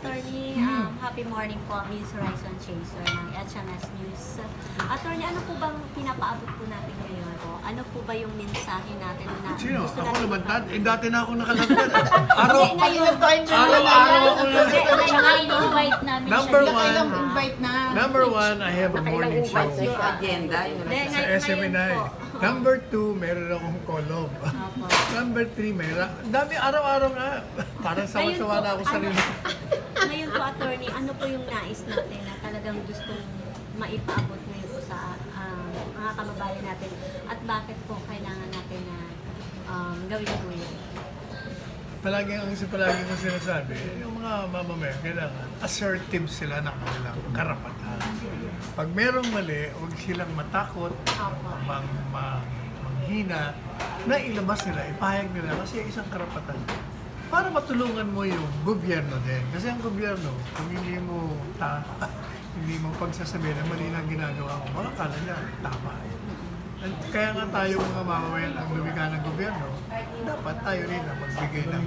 Attorney, um, happy morning po, Miss Horizon Chaser ng HMS News. Attorney, ano po bang pinapaabot po natin ngayon? O ano po ba yung mensahe natin na Sino? gusto Ako natin naman, ipa- dad. Eh, dati na ako nakalagyan. Araw, Hindi, ngayon. araw-araw ako na. Tsaka invite namin Number siya. one. Ilang invite na. Number one, I have a morning show agenda. Hindi, sa SMNI. ngayon po. Number two, meron akong kolob. Opo. Number three, meron. Dami araw-araw nga. Parang po, na ako sa ano- sarili. Ngayon po, attorney, ano po yung nais natin na talagang gustong maipaabot ngayon po sa um, mga kababayan natin? At bakit po kailangan natin na um, gawin po yun? Palagi ang palagi kong sinasabi, yung mga mamamayan, kailangan assertive sila ng kanilang karapatan. Pag merong mali, huwag silang matakot, mang, mang, manghina, na ilabas nila, ipahayag nila kasi isang karapatan. Para matulungan mo yung gobyerno din. Kasi ang gobyerno, kung hindi mo ta, hindi mo pagsasabi na mali na ginagawa mo, makakala niya tama. Kaya nga tayo mga mamamayan ang lumika ng gobyerno, dapat tayo rin ang magbigay ng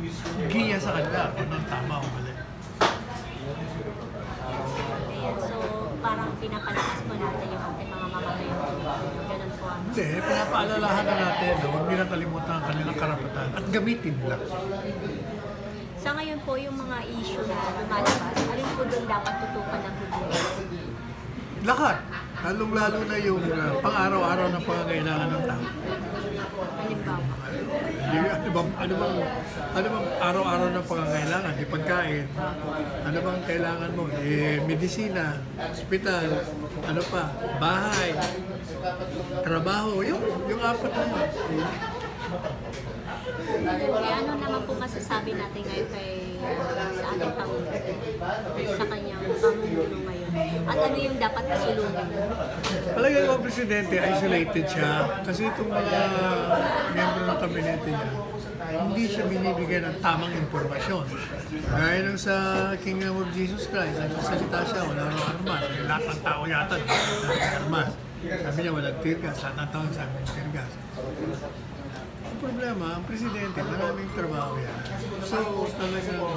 giya sa kanila kung anong tama o mali. So parang pinapalakas po natin yung ating mga mamamayan. Ganun po ang Hindi, pinapaalalahan na natin na huwag nilang kalimutan ang kanilang karapatan at gamitin nila. Sa ngayon po, yung mga issue na lumalabas, alin po doon dapat tutukan ng gobyerno? Lahat, lalong-lalo na yung uh, pang-araw-araw na pangangailangan ng tao. Halimbawa. Ano bang, ano bang, ano bang araw-araw na pangangailangan? Di pagkain. Ano bang kailangan mo? Eh, medisina, ospital, ano pa, bahay, trabaho, yung, yung apat na yun. Ano naman po masasabi natin ngayon kay uh, sa ating Pangulo? Sa kanyang pamumuno ngayon? At ano yung dapat kasulungan? Palagay ko presidente, isolated siya. Kasi itong mga miyembro ng kabinete niya, hindi siya binibigyan ng tamang impormasyon. Gaya nung sa Kingdom of Jesus Christ, nagsasalita siya, wala nang armas. Lahat ng tao yata, walang armas. Sabi niya, walang tirgas. Lahat ng tao sabi niya. Ang problema, ang presidente, maraming trabaho yan. So, talagang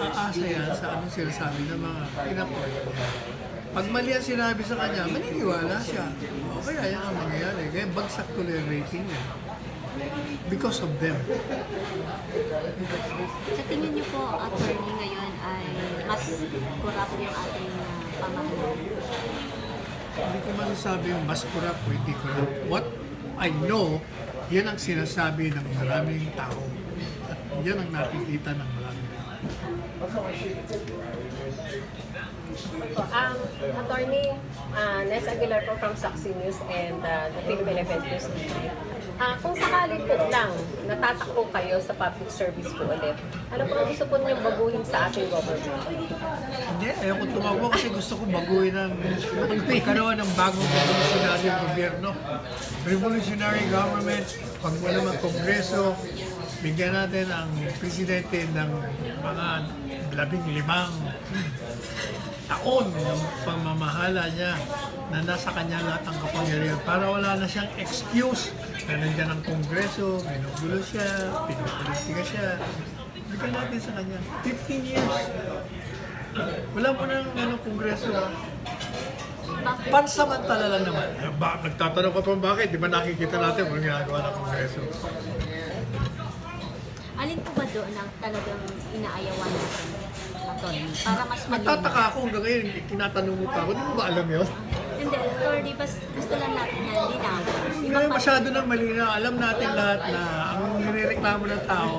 aasa yan sa anong sinasabi ng mga inapoy niya. Pag mali ang sinabi sa kanya, maniniwala siya. O kaya yan ang mangyayari. Kaya bagsak tuloy ang rating niya. Because of them. Sa tingin niyo po, attorney ngayon ay mas kurap yung ating uh, pamahalaan? Hindi ko masasabi yung mas kurap o hindi kurap. What I know, yan ang sinasabi ng maraming tao. At yan ang nakikita ng maraming tao. Um, attorney uh, Nes Aguilar po from Saxi News and uh, the Philippine Event News Ah, kung sakali po lang natatakbo kayo sa public service po ulit, ano po ang gusto po niyong baguhin sa ating government? Hindi, ayaw ko tumakbo kasi gusto ko baguhin ng magkaroon ng bagong revolutionary gobyerno. Revolutionary government, pag wala mang kongreso, bigyan natin ang presidente ng mga labing limang taon ng pamamahala niya na nasa kanya lahat ang kapangyarihan para wala na siyang excuse na nandiyan ang kongreso, ginugulo siya, pinupolitika siya. Bigyan natin sa kanya. 15 years. Wala mo nang ano, kongreso. Pansamantala lang naman. Ba, nagtatanong ka pa bakit? Di ba nakikita natin kung ginagawa ng kongreso? Ba doon ang talagang inaayawan natin, attorney? Para mas malinaw. Nagtataka ako hanggang ngayon, tinatanong mo pa ako, di mo ba alam yun? Hindi, attorney, bas gusto lang natin na linaw. Ngayon masyado nang malinaw. Alam natin lahat na ang nirereklamo ng tao,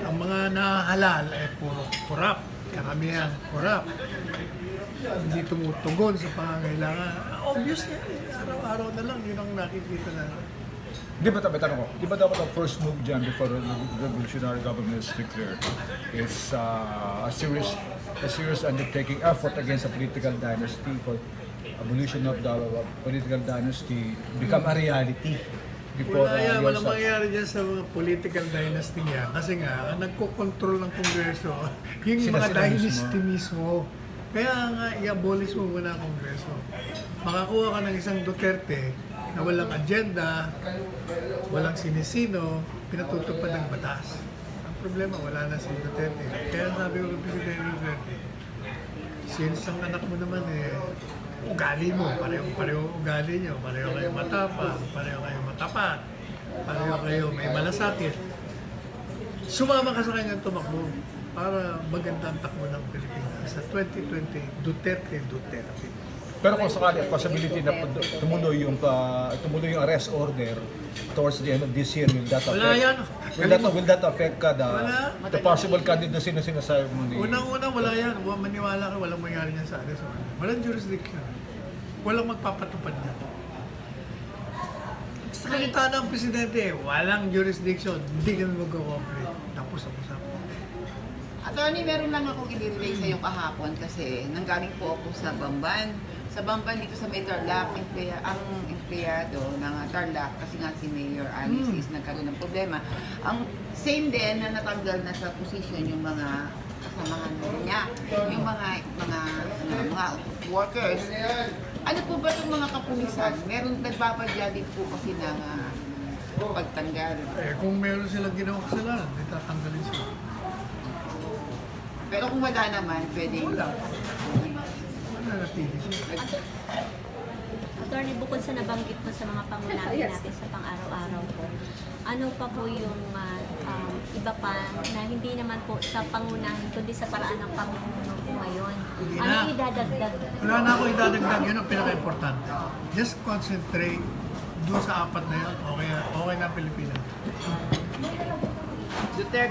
ang mga nahalal ay puro kurap. Karamihan kurap. Hindi tumutugon sa pangangailangan. Obvious eh. Araw-araw na lang, yun ang nakikita na. Di ba, tabi, tanong ko, di ba dapat ang first move dyan before the revolutionary government is declared is uh, a serious a serious undertaking effort against a political dynasty for abolition of the uh, political dynasty become a reality before Wala yan, uh, walang mangyayari dyan sa mga political dynasty niya. Kasi nga, ang nagkocontrol ng Kongreso, yung Sila- mga dynasty mismo. Kaya nga, i-abolish mo muna ang Kongreso. Makakuha ka ng isang Duterte na walang agenda, walang sinisino, pinatutupad ng batas. Ang problema, wala na si Duterte. Kaya sabi ko kay Presidente Duterte, since ang anak mo naman eh, ugali mo, pareho, pareho ugali niyo, pareho kayo matapang, pareho kayo matapat, pareho kayo may malasakit. Sumama ka sa kanyang tumakbo para maganda ang takbo ng Pilipinas sa 2020, Duterte, Duterte. Pero kung sakali possibility na tumuloy yung uh, tumuloy yung arrest order towards the end of this year, will that affect? Wala yan. Will that, will that affect ka the, Wala. the possible candidacy na sinasabi mo ni... Unang-una, wala yan. Huwag maniwala ka, walang mangyari niyan sa arrest order. Walang jurisdiction. Walang magpapatupad niyan. Salita ng presidente, walang jurisdiction. Hindi ka na mag-cooperate. Tapos ang usapan. Attorney, meron lang akong i-relay sa iyo kahapon kasi nanggaling po ako sa Bamban. Sa Bamban dito sa may Tarlac, emplea, ang empleyado ng Tarlac kasi nga si Mayor Alice is nagkaroon ng problema. Ang same din na natanggal na sa position yung mga kasamahan niya, yung mga mga mga, mga workers. Ano po ba itong mga kapulisan? Meron nagbapadya din po kasi ng ah, pagtanggal. Eh, kung meron silang ginawang kasalanan, di tatanggalin sila. Pero kung wala naman, pwedeng Wala. Attorney, bukod sa nabanggit mo sa mga pangunahin natin sa pang-araw-araw po, ano pa po yung ah, um, iba pa na hindi naman po sa pangunahin, kundi sa paraan ng pamumuno po ngayon? Hindi Ano na. idadagdag? Wala na ako idadagdag, yun ang pinaka-importante. Just concentrate doon sa apat na yun, okay, okay na ang Pilipinas. Duterte